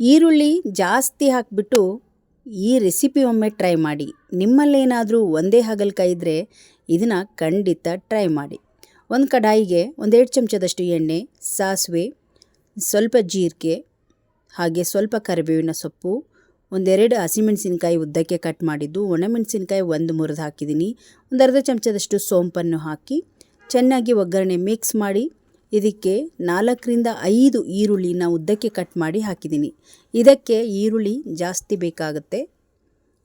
ಈರುಳ್ಳಿ ಜಾಸ್ತಿ ಹಾಕಿಬಿಟ್ಟು ಈ ರೆಸಿಪಿ ಒಮ್ಮೆ ಟ್ರೈ ಮಾಡಿ. ನಿಮ್ಮಲ್ಲೇನಾದರೂ ಒಂದೇ ಹಾಗಲ್ಕಾಯಿ ಇದ್ದರೆ ಇದನ್ನು ಖಂಡಿತ ಟ್ರೈ ಮಾಡಿ. ಒಂದು ಕಡಾಯಿಗೆ ಒಂದೆರಡು ಚಮಚದಷ್ಟು ಎಣ್ಣೆ, ಸಾಸಿವೆ, ಸ್ವಲ್ಪ ಜೀರಿಗೆ, ಹಾಗೆ ಸ್ವಲ್ಪ ಕರಿಬೇವಿನ ಸೊಪ್ಪು, ಒಂದೆರಡು ಹಸಿಮೆಣಸಿನ್ಕಾಯಿ ಉದ್ದಕ್ಕೆ ಕಟ್ ಮಾಡಿದ್ದು, ಒಣಮೆಣಸಿನ್ಕಾಯಿ ಒಂದು ಮುರಿದು ಹಾಕಿದ್ದೀನಿ ಒಂದು ಅರ್ಧ ಚಮಚದಷ್ಟು ಸೋಂಪನ್ನು ಹಾಕಿ ಚೆನ್ನಾಗಿ ಒಗ್ಗರಣೆ ಮಿಕ್ಸ್ ಮಾಡಿ ಇದಕ್ಕೆ ನಾಲ್ಕರಿಂದ ಐದು ಈರುಳ್ಳಿನ ಉದ್ದಕ್ಕೆ ಕಟ್ ಮಾಡಿ ಹಾಕಿದ್ದೀನಿ ಇದಕ್ಕೆ ಈರುಳ್ಳಿ ಜಾಸ್ತಿ ಬೇಕಾಗುತ್ತೆ.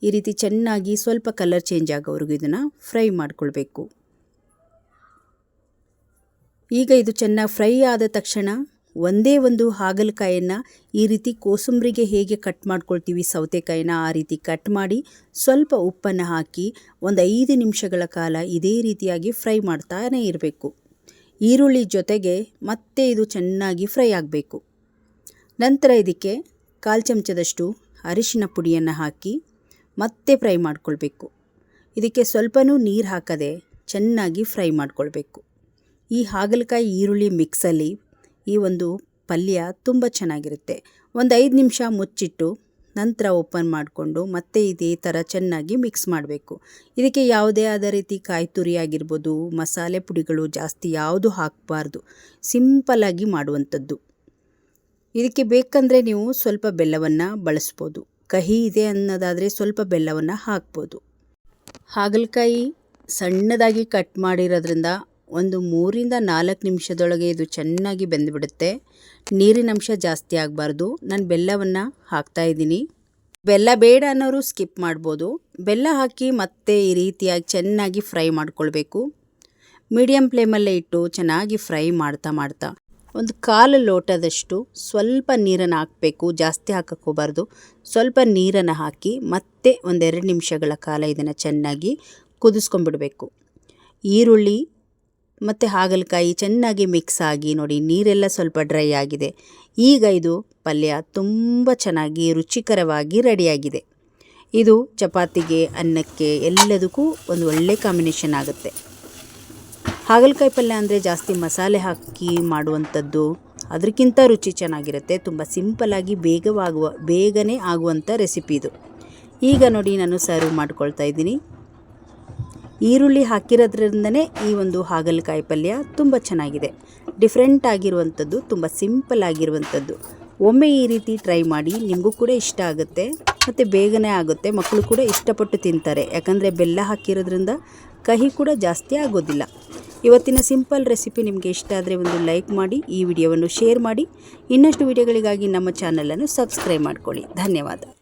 ಈ ರೀತಿ ಚೆನ್ನಾಗಿ ಸ್ವಲ್ಪ ಕಲರ್ ಚೇಂಜ್ ಆಗೋವರೆಗೂ ಇದನ್ನು ಫ್ರೈ ಮಾಡಿಕೊಳ್ಬೇಕು. ಈಗ ಇದು ಚೆನ್ನಾಗಿ ಫ್ರೈ ಆದ ತಕ್ಷಣ ಒಂದೇ ಒಂದು ಹಾಗಲಕಾಯನ್ನು ಈ ರೀತಿ ಕೋಸಂಬರಿಗೆ ಹೇಗೆ ಕಟ್ ಮಾಡ್ಕೊಳ್ತೀವಿ ಸೌತೆಕಾಯಿನ ಆ ರೀತಿ ಕಟ್ ಮಾಡಿ ಸ್ವಲ್ಪ ಉಪ್ಪನ್ನು ಹಾಕಿ ಒಂದು ಐದು ನಿಮಿಷಗಳ ಕಾಲ ಇದೇ ರೀತಿಯಾಗಿ ಫ್ರೈ ಮಾಡ್ತಾನೇ ಇರಬೇಕು. ಈರುಳ್ಳಿ ಜೊತೆಗೆ ಮತ್ತೆ ಇದು ಚೆನ್ನಾಗಿ ಫ್ರೈ ಆಗಬೇಕು. ನಂತರ ಇದಕ್ಕೆ ಕಾಲು ಚಮಚದಷ್ಟು ಅರಿಶಿನ ಪುಡಿಯನ್ನು ಹಾಕಿ ಮತ್ತೆ ಫ್ರೈ ಮಾಡಿಕೊಳ್ಬೇಕು. ಇದಕ್ಕೆ ಸ್ವಲ್ಪನೂ ನೀರು ಹಾಕದೆ ಚೆನ್ನಾಗಿ ಫ್ರೈ ಮಾಡಿಕೊಳ್ಬೇಕು. ಈ ಹಾಗಲಕಾಯಿ ಈರುಳ್ಳಿ ಮಿಕ್ಸಲ್ಲಿ ಈ ಒಂದು ಪಲ್ಯ ತುಂಬ ಚೆನ್ನಾಗಿರುತ್ತೆ. ಒಂದು ಐದು ನಿಮಿಷ ಮುಚ್ಚಿಟ್ಟು ನಂತರ ಓಪನ್ ಮಾಡಿಕೊಂಡು ಮತ್ತೆ ಇದೇ ಥರ ಚೆನ್ನಾಗಿ ಮಿಕ್ಸ್ ಮಾಡಬೇಕು. ಇದಕ್ಕೆ ಯಾವುದೇ ಆದ ರೀತಿ ಕಾಯಿ ತುರಿ ಆಗಿರ್ಬೋದು, ಮಸಾಲೆ ಪುಡಿಗಳು ಜಾಸ್ತಿ ಯಾವುದು ಹಾಕಬಾರ್ದು. ಸಿಂಪಲ್ಲಾಗಿ ಮಾಡುವಂಥದ್ದು. ಇದಕ್ಕೆ ಬೇಕಂದರೆ ನೀವು ಸ್ವಲ್ಪ ಬೆಲ್ಲವನ್ನು ಬಳಸ್ಬೋದು. ಕಹಿ ಇದೆ ಅನ್ನೋದಾದರೆ ಸ್ವಲ್ಪ ಬೆಲ್ಲವನ್ನು ಹಾಕ್ಬೋದು. ಹಾಗಲಕಾಯಿ ಸಣ್ಣದಾಗಿ ಕಟ್ ಮಾಡಿರೋದ್ರಿಂದ ಒಂದು ಮೂರಿಂದ ನಾಲ್ಕು ನಿಮಿಷದೊಳಗೆ ಇದು ಚೆನ್ನಾಗಿ ಬೆಂದುಬಿಡುತ್ತೆ. ನೀರಿನಂಶ ಜಾಸ್ತಿ ಆಗಬಾರ್ದು. ನಾನು ಬೆಲ್ಲವನ್ನು ಹಾಕ್ತಾಯಿದ್ದೀನಿ ಬೆಲ್ಲ ಬೇಡ ಅನ್ನೋರು ಸ್ಕಿಪ್ ಮಾಡ್ಬೋದು. ಬೆಲ್ಲ ಹಾಕಿ ಮತ್ತೆ ಈ ರೀತಿಯಾಗಿ ಚೆನ್ನಾಗಿ ಫ್ರೈ ಮಾಡ್ಕೊಳ್ಬೇಕು. ಮೀಡಿಯಮ್ ಫ್ಲೇಮಲ್ಲೇ ಇಟ್ಟು ಚೆನ್ನಾಗಿ ಫ್ರೈ ಮಾಡ್ತಾ ಮಾಡ್ತಾ. ಒಂದು ಕಾಲು ಲೋಟದಷ್ಟು ಸ್ವಲ್ಪ ನೀರನ್ನು ಹಾಕಬೇಕು. ಜಾಸ್ತಿ ಹಾಕಕ್ಕೆ ಸ್ವಲ್ಪ ನೀರನ್ನು ಹಾಕಿ ಮತ್ತೆ ಒಂದೆರಡು ನಿಮಿಷಗಳ ಕಾಲ ಇದನ್ನು ಚೆನ್ನಾಗಿ ಕುದಿಸ್ಕೊಂಡ್ಬಿಡಬೇಕು. ಈರುಳ್ಳಿ ಮತ್ತು ಹಾಗಲಕಾಯಿ ಚೆನ್ನಾಗಿ ಮಿಕ್ಸ್ ಆಗಿ ನೋಡಿ, ನೀರೆಲ್ಲ ಸ್ವಲ್ಪ ಡ್ರೈ ಆಗಿದೆ. ಈಗ ಇದು ಪಲ್ಯ ತುಂಬ ಚೆನ್ನಾಗಿ ರುಚಿಕರವಾಗಿ ರೆಡಿಯಾಗಿದೆ. ಇದು ಚಪಾತಿಗೆ, ಅನ್ನಕ್ಕೆ ಎಲ್ಲದಕ್ಕೂ ಒಂದು ಒಳ್ಳೆ ಕಾಂಬಿನೇಷನ್ ಆಗುತ್ತೆ. ಹಾಗಲಕಾಯಿ ಪಲ್ಯ ಅಂದರೆ ಜಾಸ್ತಿ ಮಸಾಲೆ ಹಾಕಿ ಮಾಡುವಂಥದ್ದು ಅದಕ್ಕಿಂತ ರುಚಿ ಚೆನ್ನಾಗಿರುತ್ತೆ. ತುಂಬ ಸಿಂಪಲಾಗಿ ಬೇಗವಾಗುವ, ಬೇಗನೆ ಆಗುವಂಥ ರೆಸಿಪಿ ಇದು. ಈಗ ನೋಡಿ ನಾನು ಸರ್ವ್ ಮಾಡ್ಕೊಳ್ತಾ ಇದ್ದೀನಿ. ಈರುಳ್ಳಿ ಹಾಕಿರೋದ್ರಿಂದನೇ ಈ ಒಂದು ಹಾಗಲಕಾಯಿ ಪಲ್ಯ ತುಂಬ ಚೆನ್ನಾಗಿದೆ. ಡಿಫ್ರೆಂಟ್ ಆಗಿರುವಂಥದ್ದು, ತುಂಬ ಸಿಂಪಲ್ ಆಗಿರುವಂಥದ್ದು. ಒಮ್ಮೆ ಈ ರೀತಿ ಟ್ರೈ ಮಾಡಿ ನಿಮಗೂ ಕೂಡ ಇಷ್ಟ ಆಗುತ್ತೆ. ಮತ್ತು ಬೇಗನೆ ಆಗುತ್ತೆ. ಮಕ್ಕಳು ಕೂಡ ಇಷ್ಟಪಟ್ಟು ತಿಂತಾರೆ. ಯಾಕಂದರೆ ಬೆಲ್ಲ ಹಾಕಿರೋದ್ರಿಂದ ಕಹಿ ಕೂಡ ಜಾಸ್ತಿ ಆಗೋದಿಲ್ಲ. ಇವತ್ತಿನ ಸಿಂಪಲ್ ರೆಸಿಪಿ ನಿಮಗೆ ಇಷ್ಟ ಆದರೆ ಒಂದು ಲೈಕ್ ಮಾಡಿ, ಈ ವಿಡಿಯೋವನ್ನು ಶೇರ್ ಮಾಡಿ. ಇನ್ನಷ್ಟು ವಿಡಿಯೋಗಳಿಗಾಗಿ ನಮ್ಮ ಚಾನಲನ್ನು ಸಬ್ಸ್ಕ್ರೈಬ್ ಮಾಡ್ಕೊಳ್ಳಿ. ಧನ್ಯವಾದ.